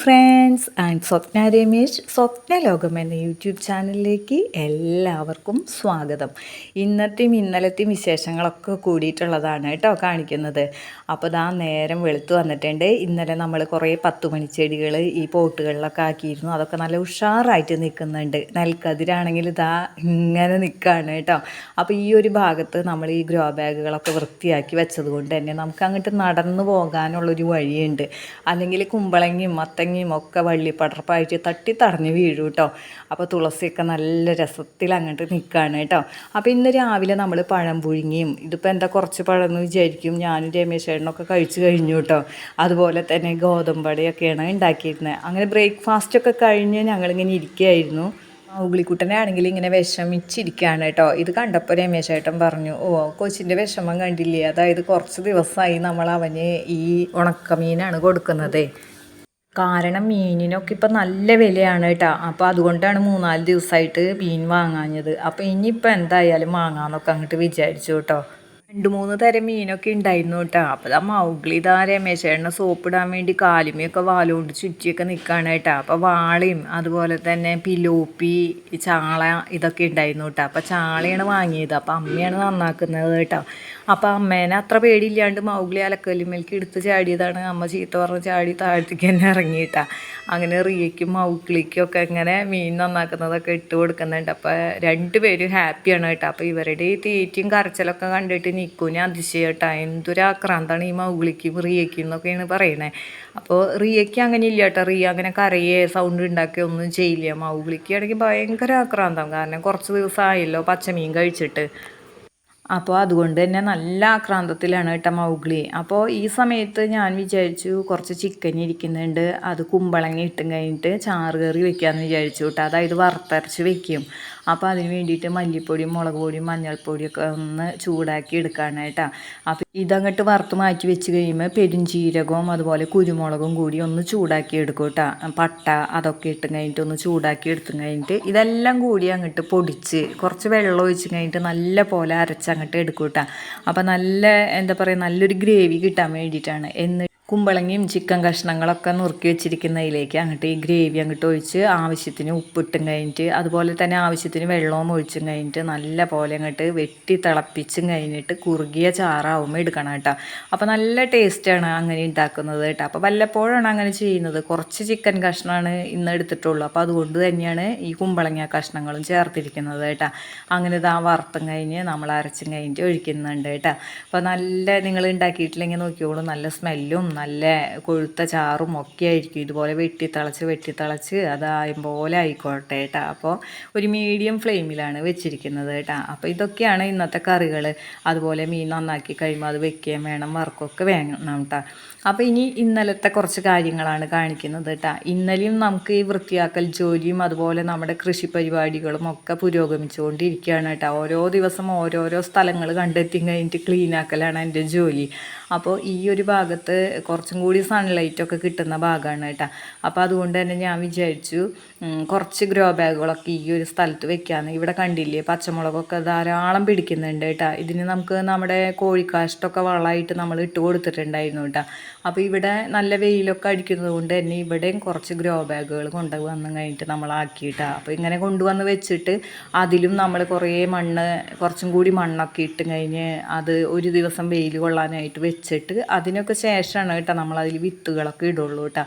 Friends and Swapna Ramesh Swapna ലോകം എന്ന YouTube ചാനലിലേക്ക് എല്ലാവർക്കും സ്വാഗതം. ഇന്നത്തെയും ഇന്നലത്തെയും വിശേഷങ്ങളൊക്കെ കൂടിയിട്ടുള്ളതാണ് കേട്ടോ കാണിക്കുന്നത്. അപ്പോൾ ദാ നേരം വെളുത്ത് വന്നിട്ടുണ്ട്. ഇന്നലെ നമ്മൾ കുറേ പത്ത് മണിച്ചെടികൾ ഈ പോട്ടുകളിലൊക്കെ ആക്കിയിരുന്നു. അതൊക്കെ നല്ല ഉഷാറായിട്ട് നിൽക്കുന്നുണ്ട്. നെൽക്കതിരാണെങ്കിൽ ഇതാ ഇങ്ങനെ നിൽക്കുകയാണ് കേട്ടോ. അപ്പോൾ ഈ ഒരു ഭാഗത്ത് നമ്മൾ ഈ ഗ്രോ ബാഗുകളൊക്കെ വൃത്തിയാക്കി വെച്ചത് കൊണ്ട് തന്നെ നമുക്ക് അങ്ങോട്ട് നടന്നു പോകാനുള്ളൊരു വഴിയുണ്ട്. അല്ലെങ്കിൽ കുമ്പളങ്ങയും മത്തങ്ങയും ഒക്കെ വള്ളിപ്പടർപ്പായിട്ട് തട്ടി തടഞ്ഞ് വീഴും കേട്ടോ അപ്പോൾ തുളസിയൊക്കെ നല്ല രസത്തിൽ അങ്ങോട്ട് നിൽക്കുകയാണ് കേട്ടോ അപ്പോൾ ഇന്ന് രാവിലെ നമ്മൾ പഴം പുഴുങ്ങിയും ഇതിപ്പോൾ എന്താ കുറച്ച് പഴം എന്ന് വിചാരിക്കും. ഞാനും രമേശേട്ടനൊക്കെ കഴിച്ചു കഴിഞ്ഞു കേട്ടോ അതുപോലെ തന്നെ ഗോതമ്പടയൊക്കെയാണ് ഉണ്ടാക്കിയിരുന്നത് അങ്ങനെ ബ്രേക്ക്ഫാസ്റ്റ് ഒക്കെ കഴിഞ്ഞ് ഞങ്ങളിങ്ങനെ ഇരിക്കുകയായിരുന്നു ഉഗ്ലിക്കുട്ടനെ ആണെങ്കിൽ ഇങ്ങനെ വിഷമിച്ചിരിക്കുകയാണ് കേട്ടോ ഇത് കണ്ടപ്പോൾ രമേശേട്ടൻ പറഞ്ഞു ഓ കൊച്ചിന്റെ വിഷമം കണ്ടില്ലേ? അതായത് കുറച്ച് ദിവസമായി നമ്മൾ അവന് ഈ ഉണക്കമീനാണ് കൊടുക്കുന്നത്. കാരണം മീനിനൊക്കെ ഇപ്പം നല്ല വിലയാണ് കേട്ടോ. അപ്പോൾ അതുകൊണ്ടാണ് മൂന്നാൽ ദിവസമായിട്ട് മീൻ വാങ്ങാഞ്ഞത്. അപ്പോൾ ഇനിയിപ്പോൾ എന്തായാലും വാങ്ങാമെന്നൊക്കെ അങ്ങോട്ട് വിചാരിച്ചു കേട്ടോ. രണ്ട് മൂന്ന് തരം മീനൊക്കെ ഉണ്ടായിരുന്നു കേട്ടോ. അപ്പോൾ ആ മൗഗ്ലി ഇതാ രമേശേട്ടനെ സോപ്പിടാൻ വേണ്ടി കാലുമയൊക്കെ വാലുകൊണ്ട് ചുറ്റിയൊക്കെ നിൽക്കുകയാണ് കേട്ടോ. അപ്പോൾ വാളയും അതുപോലെ തന്നെ പിലോപ്പി ചാള ഇതൊക്കെ ഉണ്ടായിരുന്നു കേട്ടോ. അപ്പോൾ ചാളയാണ് വാങ്ങിയത്. അപ്പോൾ അമ്മയാണ് നന്നാക്കുന്നത് കേട്ടോ. അപ്പോൾ അമ്മേനെ അത്ര പേടിയില്ലാണ്ട് മൗഗ്ലി അലക്കല്ലിമേൽക്ക് എടുത്ത് ചാടിയതാണ്. അമ്മ ചീത്ത പറഞ്ഞ് ചാടി താഴത്തേക്ക് തന്നെ ഇറങ്ങിയിട്ടാ. അങ്ങനെ റിയയ്ക്കും മൗഗ്ലിക്കും ഒക്കെ ഇങ്ങനെ മീൻ നന്നാക്കുന്നതൊക്കെ ഇട്ട് കൊടുക്കുന്നുണ്ട്. അപ്പോൾ രണ്ടുപേരും ഹാപ്പിയാണ് കേട്ടോ. അപ്പോൾ ഇവരുടെ ഈ തീറ്റയും കരച്ചിലൊക്കെ കണ്ടിട്ട് നിൽക്കും അതിശയട്ടാ. എന്തൊരാക്രാന്താണ് ഈ മൗഗ്ലിക്കും റിയയ്ക്കും എന്നൊക്കെയാണ് പറയണേ. അപ്പോൾ റിയയ്ക്ക് അങ്ങനെ ഇല്ല കേട്ടോ. റിയ അങ്ങനെ കരയെ സൗണ്ട് ഉണ്ടാക്കി ഒന്നും ചെയ്യില്ല. മൗഗ്ലിക്ക് ആണെങ്കിൽ ഭയങ്കര ആക്രാന്തം. കാരണം കുറച്ച് ദിവസമായല്ലോ പച്ചമീൻ കഴിച്ചിട്ട്. അപ്പോൾ അതുകൊണ്ട് തന്നെ നല്ല ആക്രാന്തത്തിലാണ് കേട്ടോ മൗഗ്ലി. അപ്പോൾ ഈ സമയത്ത് ഞാൻ വിചാരിച്ചു കുറച്ച് ചിക്കൻ ഇരിക്കുന്നുണ്ട് അത് കുമ്പളങ്ങി ഇട്ടും കഴിഞ്ഞിട്ട് ചാറ് കറി വെക്കാമെന്ന് വിചാരിച്ചു കേട്ടോ. അതായത് വറുത്തരച്ച് വെക്കും. അപ്പോൾ അതിന് വേണ്ടിയിട്ട് മല്ലിപ്പൊടിയും മുളക് പൊടിയും മഞ്ഞൾപ്പൊടിയൊക്കെ ഒന്ന് ചൂടാക്കി എടുക്കാനായിട്ടാണ് അപ്പോൾ ഇതങ്ങോട്ട് വറുത്ത് മാറ്റി വെച്ച് കഴിയുമ്പോൾ പെരുംജീരകവും അതുപോലെ കുരുമുളകും കൂടി ഒന്ന് ചൂടാക്കി എടുക്കും കേട്ടോ പട്ട അതൊക്കെ ഇട്ട് കഴിഞ്ഞിട്ട് ഒന്ന് ചൂടാക്കി എടുത്തു കഴിഞ്ഞിട്ട് ഇതെല്ലാം കൂടി അങ്ങോട്ട് പൊടിച്ച് കുറച്ച് വെള്ളം ഒഴിച്ച് കഴിഞ്ഞിട്ട് നല്ല പോലെ അരച്ച് അങ്ങോട്ട് എടുക്കും കേട്ടോ അപ്പോൾ നല്ല എന്താ പറയുക നല്ലൊരു ഗ്രേവി കിട്ടാൻ വേണ്ടിയിട്ടാണ്. എന്ന് കുമ്പളങ്ങയും ചിക്കൻ കഷ്ണങ്ങളൊക്കെ നുറുക്കി വെച്ചിരിക്കുന്നതിലേക്ക് അങ്ങോട്ട് ഈ ഗ്രേവി അങ്ങോട്ട് ഒഴിച്ച് ആവശ്യത്തിന് ഉപ്പിട്ടും കഴിഞ്ഞിട്ട് അതുപോലെ തന്നെ ആവശ്യത്തിന് വെള്ളവും ഒഴിച്ചും കഴിഞ്ഞിട്ട് നല്ല പോലെ അങ്ങോട്ട് വെട്ടി തിളപ്പിച്ചും കഴിഞ്ഞിട്ട് കുറുകിയ ചാറാവുമ്പോൾ എടുക്കണം കേട്ടോ. അപ്പോൾ നല്ല ടേസ്റ്റാണ് അങ്ങനെ ഉണ്ടാക്കുന്നത് കേട്ടോ. അപ്പോൾ വല്ലപ്പോഴാണ് അങ്ങനെ ചെയ്യുന്നത്. കുറച്ച് ചിക്കൻ കഷ്ണമാണ് ഇന്ന് എടുത്തിട്ടുള്ളൂ. അപ്പോൾ അതുകൊണ്ട് തന്നെയാണ് ഈ കുമ്പളങ്ങ കഷ്ണങ്ങളും ചേർത്തിരിക്കുന്നത് കേട്ടോ. അങ്ങനെ ഇതാ വറുത്തും കഴിഞ്ഞ് നമ്മൾ അരച്ചും കഴിഞ്ഞിട്ട് ഒഴിക്കുന്നുണ്ട് കേട്ടോ. അപ്പോൾ നല്ല നിങ്ങൾ ഉണ്ടാക്കിയിട്ടില്ലെങ്കിൽ നോക്കിയോളൂ നല്ല സ്മെല്ലും നല്ല കൊഴുത്ത ചാറും ഒക്കെ ആയിരിക്കും. ഇതുപോലെ വെട്ടിത്തിളച്ച് വെട്ടിത്തിളച്ച് അതായും പോലെ ആയിക്കോട്ടെ കേട്ടോ അപ്പോൾ ഒരു മീഡിയം ഫ്ലെയിമിലാണ് വെച്ചിരിക്കുന്നത് കേട്ടോ അപ്പോൾ ഇതൊക്കെയാണ് ഇന്നത്തെ കറികൾ അതുപോലെ മീൻ നന്നാക്കി കഴിയുമ്പോൾ അത് വെക്കുകയും വേണം വറുക്കൊക്കെ വേണം കേട്ടോ അപ്പോൾ ഇനി ഇന്നലത്തെ കുറച്ച് കാര്യങ്ങളാണ് കാണിക്കുന്നത് കേട്ടോ. ഇന്നലെയും നമുക്ക് ഈ വൃത്തിയാക്കൽ ജോലിയും അതുപോലെ നമ്മുടെ കൃഷി പരിപാടികളും ഒക്കെ പുരോഗമിച്ചുകൊണ്ടിരിക്കുകയാണ് കേട്ടോ. ഓരോ ദിവസം ഓരോരോ സ്ഥലങ്ങൾ കണ്ടെത്തി കഴിഞ്ഞിട്ട് ക്ലീനാക്കലാണ് എന്റെ ജോലി. അപ്പോൾ ഈ ഒരു ഭാഗത്ത് കുറച്ചും കൂടി സൺലൈറ്റൊക്കെ കിട്ടുന്ന ഭാഗമാണ് കേട്ടോ. അപ്പോൾ അതുകൊണ്ട് തന്നെ ഞാൻ വിചാരിച്ചു കുറച്ച് ഗ്രോ ബാഗുകളൊക്കെ ഈ ഒരു സ്ഥലത്ത് വെക്കാമെന്ന് ഇവിടെ കണ്ടില്ലേ പച്ചമുളകൊക്കെ ധാരാളം പിടിക്കുന്നുണ്ട് കേട്ടോ. ഇതിന് നമുക്ക് നമ്മുടെ കോഴിക്കാഷ്ടൊക്കെ വളമായിട്ട് നമ്മൾ ഇട്ട് കൊടുത്തിട്ടുണ്ടായിരുന്നു കേട്ടോ. അപ്പോൾ ഇവിടെ നല്ല വെയിലൊക്കെ അടിക്കുന്നത് കൊണ്ട് തന്നെ ഇവിടെയും കുറച്ച് ഗ്രോ ബാഗുകൾ കൊണ്ടുവന്ന് കഴിഞ്ഞിട്ട് നമ്മൾ ആക്കിയിട്ടാണ് അപ്പോൾ ഇങ്ങനെ കൊണ്ടുവന്ന് വെച്ചിട്ട് അതിലും നമ്മൾ കുറേ മണ്ണ് കുറച്ചും കൂടി മണ്ണൊക്കെ ഇട്ട് കഴിഞ്ഞ് അത് ഒരു ദിവസം വെയിൽ കൊള്ളാനായിട്ട് വെച്ചിട്ട് അതിനൊക്കെ ശേഷമാണ് കേട്ടോ നമ്മൾ അതിൽ വിത്തുകളൊക്കെ ഇടുള്ളൂ കേട്ടോ.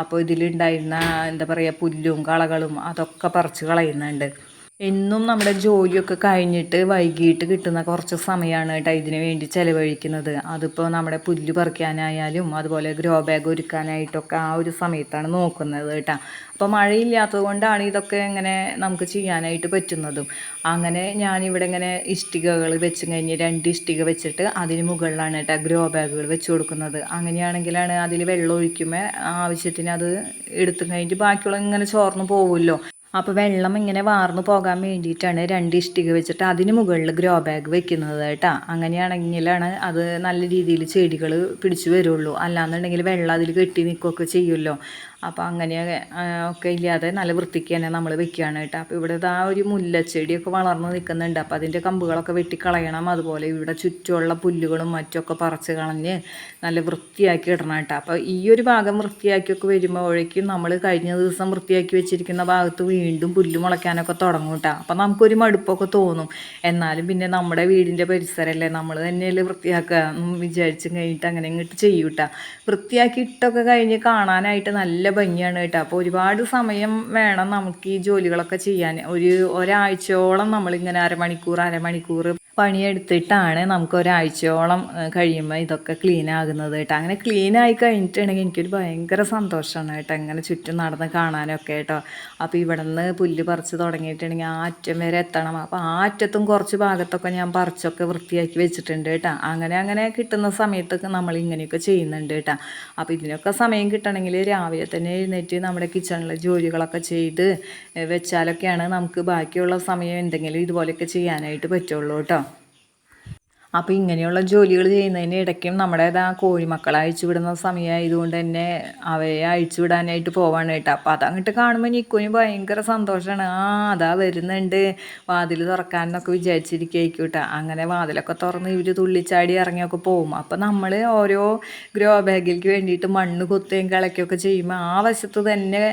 അപ്പോൾ ഇതിലുണ്ടായിരുന്ന എന്താ പറയുക പുല്ലും കളകളും അതൊക്കെ പറിച്ച് കളയുന്നുണ്ട്. എന്നും നമ്മുടെ ജോലിയൊക്കെ കഴിഞ്ഞിട്ട് വൈകിട്ട് കിട്ടുന്ന കുറച്ച് സമയമാണ് കേട്ടോ ഇതിന് വേണ്ടി ചിലവഴിക്കുന്നത്. അതിപ്പോൾ നമ്മുടെ പുല്ല് പറിക്കാനായാലും അതുപോലെ ഗ്രോ ബാഗ് ഒരുക്കാനായിട്ടൊക്കെ ആ ഒരു സമയത്താണ് നോക്കുന്നത് കേട്ടോ. അപ്പോൾ മഴയില്ലാത്തത് കൊണ്ടാണ് ഇതൊക്കെ ഇങ്ങനെ നമുക്ക് ചെയ്യാനായിട്ട് പറ്റുന്നതും. അങ്ങനെ ഞാനിവിടെ ഇങ്ങനെ ഇഷ്ടികകൾ വെച്ച് കഴിഞ്ഞ് രണ്ട് ഇഷ്ടിക വെച്ചിട്ട് അതിന് മുകളിലാണ് കേട്ടോ ഗ്രോ ബാഗുകൾ വെച്ച് കൊടുക്കുന്നത്. അങ്ങനെയാണെങ്കിലാണ് അതിൽ വെള്ളം ഒഴിക്കുമ്പോൾ ആവശ്യത്തിന് അത് എടുത്തു കഴിഞ്ഞിട്ട് ബാക്കിയുള്ള ഇങ്ങനെ ചോർന്നു പോകുമല്ലോ അപ്പോൾ വെള്ളം ഇങ്ങനെ വാർന്നു പോകാൻ വേണ്ടിയിട്ടാണ് രണ്ട് ഇഷ്ടിക വെച്ചിട്ട് അതിന് മുകളിൽ ഗ്രോ ബാഗ് വെക്കുന്നത് കേട്ടോ. അങ്ങനെയാണെങ്കിലാണ് അത് നല്ല രീതിയിൽ ചെടികൾ പിടിച്ചു വരുള്ളൂ. അല്ലാന്നുണ്ടെങ്കിൽ വെള്ളം അതിൽ കെട്ടി നിൽക്കുകയൊക്കെ ചെയ്യുമല്ലോ. അപ്പോൾ അങ്ങനെ ഒക്കെ ഇല്ലാതെ നല്ല വൃത്തിക്ക് തന്നെ നമ്മൾ വെക്കുകയാണ് കേട്ടോ. അപ്പോൾ ഇവിടെ ആ ഒരു മുല്ലച്ചെടിയൊക്കെ വളർന്ന് നിൽക്കുന്നുണ്ട്. അപ്പോൾ അതിന്റെ കമ്പുകളൊക്കെ വെട്ടിക്കളയണം. അതുപോലെ ഇവിടെ ചുറ്റുമുള്ള പുല്ലുകളും മറ്റൊക്കെ പറിച്ച് കളഞ്ഞ് നല്ല വൃത്തിയാക്കി ഇടണം കേട്ടോ. അപ്പോൾ ഈ ഒരു ഭാഗം വൃത്തിയാക്കിയൊക്കെ വരുമ്പോഴേക്കും നമ്മൾ കഴിഞ്ഞ ദിവസം വൃത്തിയാക്കി വെച്ചിരിക്കുന്ന ഭാഗത്ത് വീണ്ടും പുല്ല് മുളയ്ക്കാനൊക്കെ തുടങ്ങും കേട്ടോ. അപ്പോൾ നമുക്കൊരു മടുപ്പൊക്കെ തോന്നും. എന്നാലും പിന്നെ നമ്മുടെ വീടിന്റെ പരിസരമല്ലേ നമ്മൾ തന്നെയല്ലേ വൃത്തിയാക്കുക എന്ന് വിചാരിച്ച് കഴിഞ്ഞിട്ട് അങ്ങനെ ഇങ്ങോട്ട് ചെയ്യൂട്ടാ വൃത്തിയാക്കിയിട്ടൊക്കെ കഴിഞ്ഞ് കാണാനായിട്ട് നല്ല ഭംഗിയാണ് കേട്ടോ. അപ്പോൾ ഒരുപാട് സമയം വേണം നമുക്ക് ഈ ജോലികളൊക്കെ ചെയ്യാൻ. ഒരു ഒരാഴ്ചയോളം നമ്മളിങ്ങനെ അരമണിക്കൂർ അരമണിക്കൂർ പണിയെടുത്തിട്ടാണ് നമുക്ക് ഒരാഴ്ചയോളം കഴിയുമ്പോൾ ഇതൊക്കെ ക്ലീൻ ആകുന്നത് കേട്ടോ. അങ്ങനെ ക്ലീൻ ആയി കഴിഞ്ഞിട്ടുണ്ടെങ്കിൽ എനിക്കൊരു ഭയങ്കര സന്തോഷമാണ് കേട്ടോ ഇങ്ങനെ ചുറ്റും നടന്ന് കാണാനൊക്കെ കേട്ടോ. അപ്പോൾ ഇവിടെ നിന്ന് പുല്ല് പറിച്ച് തുടങ്ങിയിട്ടുണ്ടെങ്കിൽ ആ അറ്റം വരെ എത്തണം. അപ്പോൾ ആ അറ്റത്തും കുറച്ച് ഭാഗത്തൊക്കെ ഞാൻ പറിച്ചൊക്കെ വൃത്തിയാക്കി വെച്ചിട്ടുണ്ട് കേട്ടോ. അങ്ങനെ അങ്ങനെ കിട്ടുന്ന സമയത്തൊക്കെ നമ്മൾ ഇങ്ങനെയൊക്കെ ചെയ്യുന്നുണ്ട് കേട്ടോ. അപ്പോൾ ഇതിനൊക്കെ സമയം കിട്ടണമെങ്കിൽ രാവിലെ തന്നെ എഴുന്നേറ്റ് നമ്മുടെ കിച്ചണിലെ ജോലികളൊക്കെ ചെയ്ത് വെച്ചാലൊക്കെയാണ് നമുക്ക് ബാക്കിയുള്ള സമയം എന്തെങ്കിലും ഇതുപോലെയൊക്കെ ചെയ്യാനായിട്ട് പറ്റുള്ളൂ കേട്ടോ. അപ്പോൾ ഇങ്ങനെയുള്ള ജോലികൾ ചെയ്യുന്നതിന് ഇടയ്ക്കും നമ്മുടേത് ആ കോഴിമക്കളെ അഴിച്ചു വിടുന്ന സമയമായതുകൊണ്ട് തന്നെ അവയെ അഴിച്ചു വിടാനായിട്ട് പോവാണ് കേട്ടോ. അപ്പോൾ അതങ്ങോട്ട് കാണുമ്പോൾ നിക്കുവിന് ഭയങ്കര സന്തോഷമാണ് ആ അതാ വരുന്നുണ്ട്. വാതിൽ തുറക്കാനെന്നൊക്കെ വിചാരിച്ചിരിക്കും അങ്ങനെ വാതിലൊക്കെ തുറന്ന് ഇവർ തുള്ളിച്ചാടി ഇറങ്ങിയൊക്കെ പോകും അപ്പോൾ നമ്മൾ ഓരോ ഗ്രോ ബാഗിലേക്ക് വേണ്ടിയിട്ട് മണ്ണ് കൊത്തുകയും കളയ്ക്കുകയൊക്കെ ചെയ്യുമ്പോൾ ആ വശത്ത് തന്നെ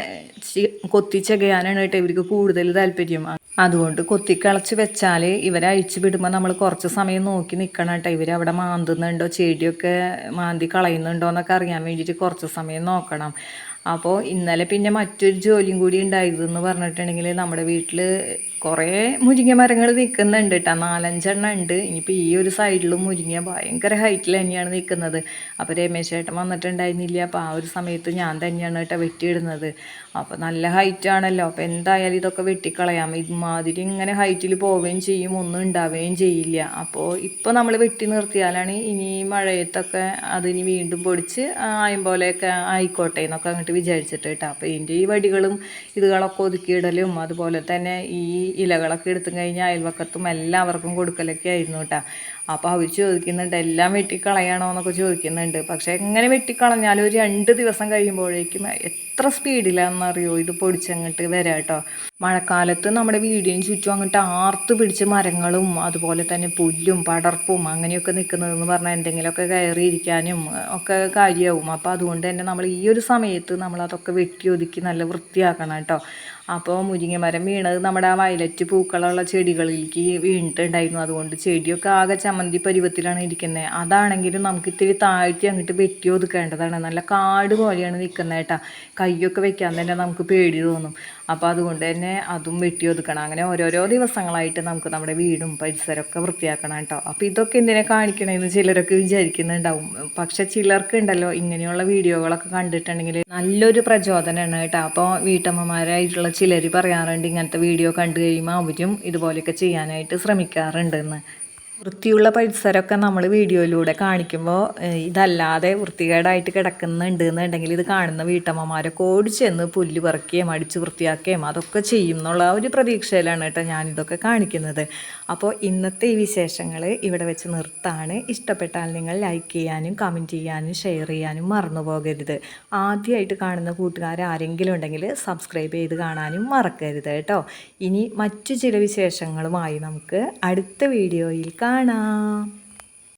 കൊത്തിച്ചകയാനാണ് കേട്ടോ ഇവർക്ക് കൂടുതൽ താല്പര്യം. അതുകൊണ്ട് കൊത്തിക്കളച്ച് വെച്ചാൽ ഇവരെ അഴിച്ചു വിടുമ്പോൾ നമ്മൾ കുറച്ച് സമയം നോക്കി നിൽക്കണം കേട്ടോ. ഇവർ അവിടെ മാന്തുന്നുണ്ടോ? ചെടിയൊക്കെ മാന്തി കളയുന്നുണ്ടോ എന്നൊക്കെ അറിയാൻ വേണ്ടിയിട്ട് കുറച്ച് സമയം നോക്കണം. അപ്പോൾ ഇന്നലെ പിന്നെ മറ്റൊരു ജോലിയും കൂടി ഉണ്ടായിരുന്നു എന്ന് പറഞ്ഞിട്ടുണ്ടെങ്കിൽ നമ്മുടെ വീട്ടിൽ കുറേ മുരിങ്ങ മരങ്ങൾ നിൽക്കുന്നുണ്ട് കേട്ടോ നാലഞ്ചെണ്ണം ഉണ്ട്. ഇനിയിപ്പോൾ ഈ ഒരു സൈഡിലും മുരിങ്ങ ഭയങ്കര ഹൈറ്റിൽ തന്നെയാണ് നിൽക്കുന്നത് അപ്പോൾ രമേശ് ചേട്ടൻ വന്നിട്ടുണ്ടായിരുന്നില്ല. അപ്പോൾ ആ ഒരു സമയത്ത് ഞാൻ തന്നെയാണ് കേട്ടോ വെട്ടിയിടുന്നത്. അപ്പോൾ നല്ല ഹൈറ്റാണല്ലോ അപ്പോൾ എന്തായാലും ഇതൊക്കെ വെട്ടിക്കളയാം. ഇമാതിരി ഇങ്ങനെ ഹൈറ്റിൽ പോവുകയും ചെയ്യും. ഒന്നും ഉണ്ടാവുകയും ചെയ്യില്ല. അപ്പോൾ ഇപ്പോൾ നമ്മൾ വെട്ടി നിർത്തിയാലാണ് ഇനി മഴയത്തൊക്കെ അതിനി വീണ്ടും പൊടിച്ച് ആയം പോലെയൊക്കെ ആയിക്കോട്ടെ എന്നൊക്കെ അങ്ങോട്ട് വിചാരിച്ചിട്ട് കേട്ടോ അപ്പോൾ ഇതിന്റെ ഈ വടികളും ഇതുകളൊക്കെ ഒതുക്കിയിടലും അതുപോലെ തന്നെ ഈ ഇലകളൊക്കെ എടുത്തു കഴിഞ്ഞാൽ അയൽവക്കത്തും എല്ലാവർക്കും കൊടുക്കലൊക്കെ ആയിരുന്നു കേട്ടോ. അപ്പോൾ അവർ ചോദിക്കുന്നുണ്ട് എല്ലാം വെട്ടിക്കളയണോ എന്നൊക്കെ ചോദിക്കുന്നുണ്ട്. പക്ഷേ എങ്ങനെ വെട്ടിക്കളഞ്ഞാലും ഒരു രണ്ട് ദിവസം കഴിയുമ്പോഴേക്കും എത്ര സ്പീഡിലാണെന്നറിയോ? ഇത് പൊടിച്ചങ്ങോട്ട് വരാം കേട്ടോ മഴക്കാലത്ത് നമ്മുടെ വീടിന് ചുറ്റും അങ്ങോട്ട് ആർത്ത് പിടിച്ച് മരങ്ങളും അതുപോലെ തന്നെ പുല്ലും പടർപ്പും അങ്ങനെയൊക്കെ നിൽക്കുന്നതെന്ന് പറഞ്ഞാൽ എന്തെങ്കിലുമൊക്കെ കയറിയിരിക്കാനും ഒക്കെ കാര്യമാവും അപ്പോൾ അതുകൊണ്ട് തന്നെ നമ്മൾ ഈ ഒരു സമയത്ത് നമ്മൾ അതൊക്കെ വെട്ടി ഒതുക്കി നല്ല വൃത്തിയാക്കണം കേട്ടോ അപ്പോൾ മുരിങ്ങ മരം വീണത് നമ്മുടെ ആ വയലറ്റ് പൂക്കളുള്ള ചെടികളിലേക്ക് വീണിട്ടുണ്ടായിരുന്നു. അതുകൊണ്ട് ചെടിയൊക്കെ ആകെ ചമ്മന്തി പരുവത്തിലാണ് ഇരിക്കുന്നത് അതാണെങ്കിലും നമുക്ക് ഇത്തിരി താഴ്ത്തി അങ്ങോട്ട് വെട്ടി ഒതുക്കേണ്ടതാണ്. നല്ല കാട് പോലെയാണ് നിൽക്കുന്നത് കേട്ടോ. കൈയൊക്കെ വെക്കാൻ തന്നെ നമുക്ക് പേടി തോന്നും. അപ്പോൾ അതുകൊണ്ട് തന്നെ അതും വെട്ടി ഒതുക്കണം. അങ്ങനെ ഓരോരോ ദിവസങ്ങളായിട്ട് നമുക്ക് നമ്മുടെ വീടും പരിസരമൊക്കെ വൃത്തിയാക്കണം കേട്ടോ. അപ്പോൾ ഇതൊക്കെ എന്തിനെ കാണിക്കണമെന്ന് ചിലരൊക്കെ വിചാരിക്കുന്നുണ്ടാവും. പക്ഷെ ചിലർക്ക് ഉണ്ടല്ലോ ഇങ്ങനെയുള്ള വീഡിയോകളൊക്കെ കണ്ടിട്ടുണ്ടെങ്കിൽ നല്ലൊരു പ്രചോദനമാണ് കേട്ടോ. അപ്പോൾ വീട്ടമ്മമാരായിട്ടുള്ള ചിലർ പറയാറുണ്ട് ഇങ്ങനത്തെ വീഡിയോ കണ്ടു കഴിയുമ്പോൾ അവരും ഇതുപോലെയൊക്കെ ചെയ്യാനായിട്ട് ശ്രമിക്കാറുണ്ടെന്ന്. വൃത്തിയുള്ള പരിസരമൊക്കെ നമ്മൾ വീഡിയോയിലൂടെ കാണിക്കുമ്പോൾ ഇതല്ലാതെ വൃത്തികേടായിട്ട് കിടക്കുന്നുണ്ട് എന്നുണ്ടെങ്കിൽ ഇത് കാണുന്ന വീട്ടമ്മമാരൊക്കെ ഓടി ചെന്ന് പുല്ല് പറക്കുകയും അടിച്ച് വൃത്തിയാക്കുകയും അതൊക്കെ ചെയ്യും എന്നുള്ള ഒരു പ്രതീക്ഷയിലാണ് കേട്ടോ ഞാനിതൊക്കെ കാണിക്കുന്നത്. അപ്പോൾ ഇന്നത്തെ ഈ വിശേഷങ്ങൾ ഇവിടെ വെച്ച് നിർത്താണ്. ഇഷ്ടപ്പെട്ടാൽ നിങ്ങൾ ലൈക്ക് ചെയ്യാനും കമന്റ് ചെയ്യാനും ഷെയർ ചെയ്യാനും മറന്നു പോകരുത്. ആദ്യമായിട്ട് കാണുന്ന കൂട്ടുകാർ ആരെങ്കിലും ഉണ്ടെങ്കിൽ സബ്സ്ക്രൈബ് ചെയ്ത് കാണാനും മറക്കരുത് കേട്ടോ. ഇനി മറ്റു ചില വിശേഷങ്ങളുമായി നമുക്ക് അടുത്ത വീഡിയോയിൽ കാണാം.